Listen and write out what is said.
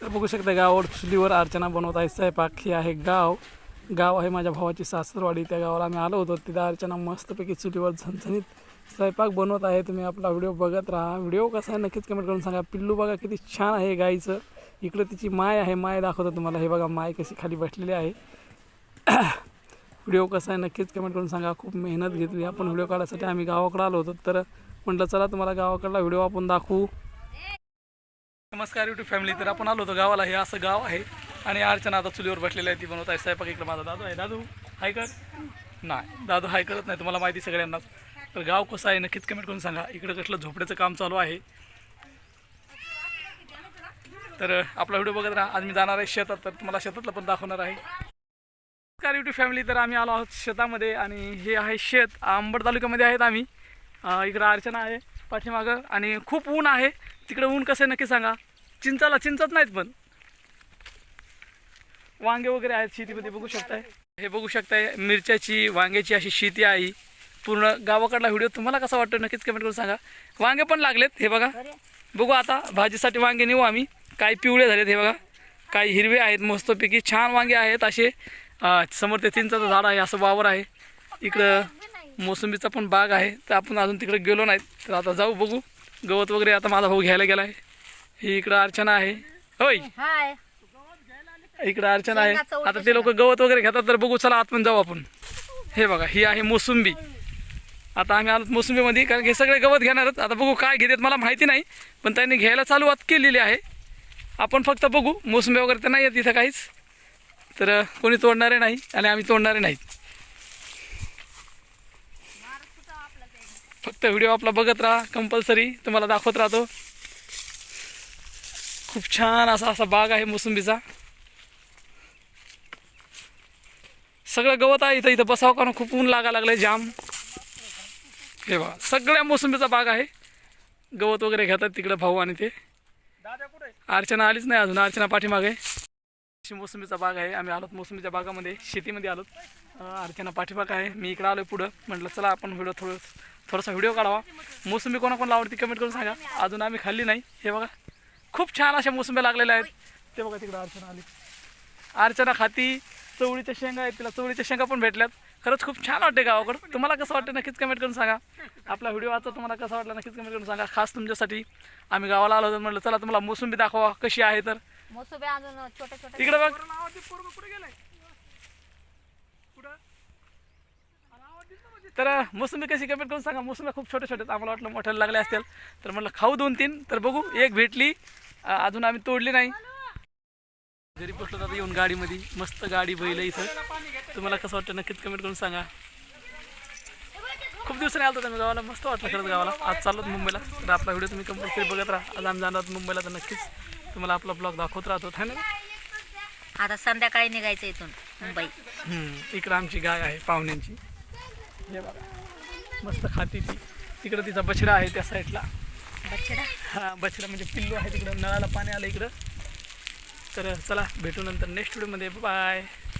तर बघू शकता गावावर चुलीवर अर्चना बनवत आहे स्वयंपाक हे आहे गाव. गाव आहे माझ्या भावाची सासरवाडी त्या गावाला आम्ही आलो होतो. तिथं अर्चना मस्तपैकी चुलीवर झणझणीत स्वयंपाक बनवत आहे. तुम्ही आपला व्हिडिओ बघत राहा. व्हिडिओ कसा आहे नक्कीच कमेंट करून सांगा. पिल्लू बघा किती छान आहे गाईचं. इकडं तिची माय आहे. माय दाखवतो तुम्हाला. हे बघा माय कशी खाली बसलेली आहे. व्हिडिओ कसा आहे नक्कीच कमेंट करून सांगा. खूप मेहनत घेतली आपण व्हिडिओ काढायसाठी. आम्ही गावाकडे आलो होतो. तर म्हटलं चला तुम्हाला गावाकडला व्हिडिओ आपण दाखवू. नमस्कार युट्यूब फॅमिली तर आपण आलो होतो गावाला. हे असं गाव आहे. आणि अर्चना आता चुलीवर बसलेली आहे ती बनवत आहे. स्वयंपाक इकडे माझा दादू आहे. दादू हाय कर. नाही दादू हाय करत नाही. तुम्हाला माहिती सगळ्यांनाच. तर गाव कसं आहे नक्कीच कमेंट करून सांगा. इकडं कसलं झोपड्याचं काम चालू आहे. तर आपला व्हिडिओ बघत राहा. आज मी जाणार आहे शेतात. तर तुम्हाला शेतातलं पण दाखवणार आहे. नमस्कार युट्यूब फॅमिली तर आम्ही आलो आहोत शेतामध्ये. आणि हे आहे शेत. अंबड तालुक्यामध्ये आहेत आम्ही. इकडं अर्चना आहे. पाठीमागं आणि खूप ऊन आहे. तिकडं ऊन कसं आहे नक्की सांगा. चिंचाला चिंचत नाहीत पण. वांगे वगैरे आहेत शेतीमध्ये बघू शकताय. हे बघू शकताय मिरच्याची वांग्याची अशी शेती आहे. पूर्ण गावाकडला व्हिडिओ तुम्हाला कसा वाटतो नक्कीच कमेंट करून सांगा. वांगे पण लागलेत हे बघा. बघू आता भाजीसाठी वांगे नेऊ आम्ही. काही पिवळे झालेत हे बघा. काही हिरवे आहेत मस्तपैकी छान वांगे आहेत. असे समोर ते चिंचाचं झाड आहे असं वावर आहे. इकडं मोसंबीचा पण बाग आहे तर आपण अजून तिकडे गेलो नाहीत. तर आता जाऊ बघू. गवत वगैरे आता माझा भाऊ घ्यायला गेला आहे ही इकडं अर्चना आहे. होय. हाय. इकडं अर्चना आहे. आता ते लोक गवत वगैरे घेतात तर बघू चला आतमध्ये जाऊ आपण. हे बघा ही आहे मोसंबी. आता आम्ही आलो मोसंबीमध्ये कारण हे सगळे गवत घेणारच. आता बघू काय घेतात मला माहिती नाही. पण त्यांनी घ्यायला चालूवात केलेली आहे. आपण फक्त बघू. मोसंबी वगैरे तर नाही आहेत इथं काहीच. तर कोणी तोडणारे नाही आणि आम्ही तोडणारे नाहीत. फक्त व्हिडिओ आपला बघत राहा कंपल्सरी तुम्हाला दाखवत राहतो. खूप छान असा असा बाग आहे मोसंबीचा. सगळं गवत आहे इथं इथं बसावं कारण खूप ऊन लागा आहे जाम. हे बघा सगळ्या मोसंबीचा बाग आहे. गवत वगैरे घेतात तिकडे भाऊ आणि ते. अर्चना आलीच नाही अजून अर्चना पाठीमागे. मोसंबीचा बाग आहे. आम्ही आलोत मोसंबीच्या बागामध्ये शेतीमध्ये आलोत. अर्चना पाठीमाग आहे. मी इकडं आलो पुढं. म्हटलं चला आपण व्हिडिओ थोडं थोडासा व्हिडिओ काढावा. मोसंबी कोणाकोणाला आवडती कमेंट करून सांगा. अजून आम्ही खाल्ली नाही. हे बघा. खूप छान अशा मोसंब्या लागलेल्या आहेत. ते बघा तिकडं अर्चना आली. अर्चना खाती. चवळीच्या शेंगा आहेत तिला. चवळीच्या शेंगा पण भेटल्यात. खरंच खूप छान वाटते गावाकडं. तुम्हाला कसं वाटतं नक्कीच कमेंट करून सांगा. आपला व्हिडिओ वाचा तुम्हाला कसा वाटला नक्कीच कमेंट करून सांगा. खास तुमच्यासाठी आम्ही गावाला आलो होतो म्हटलं चला तुम्हाला मोसंबी दाखवा कशी आहे तर. मोसुबे अजून छोटे छोटे इकडे बघ. तर मोसंबी कशी कमेंट करून सांगा. मोसंबी खूप छोटे छोटे. आम्हाला वाटलं मोठ्याला लागले असतील. तर म्हटलं खाऊ दोन तीन. तर बघू एक भेटली. अजून आम्ही तोडली नाही. घरी बसलो आता येऊन गाडीमध्ये. मस्त गाडी बैल इथं. तुम्हाला कसं वाटतं नक्कीच कमेंट करून सांगा. खूप दिवसांनी आलो होतो मी गावाला. मस्त वाटलं खरंच गावाला. आज चाललो मुंबईला. तर आपला व्हिडिओ तुम्ही कंपल्सरी बघत राहा. आज आम्ही जाणार आहोत मुंबईला तर नक्कीच तुम्हाला आपला ब्लॉग दाखवत राहतो. है ना? आता संध्याकाळी निघायचं इथून मुंबई. इकडं आमची गाय आहे पाहुण्यांची. हे बघा. मस्त खाती ती. तिकडं तिचा बछडा आहे त्या साईडला. बछडा? हा बछडा म्हणजे पिल्लू आहे तिकडं. नळाला पाणी आलं इकडं. तर चला भेटू नंतर नेक्स्ट व्हिडिओमध्ये. बाय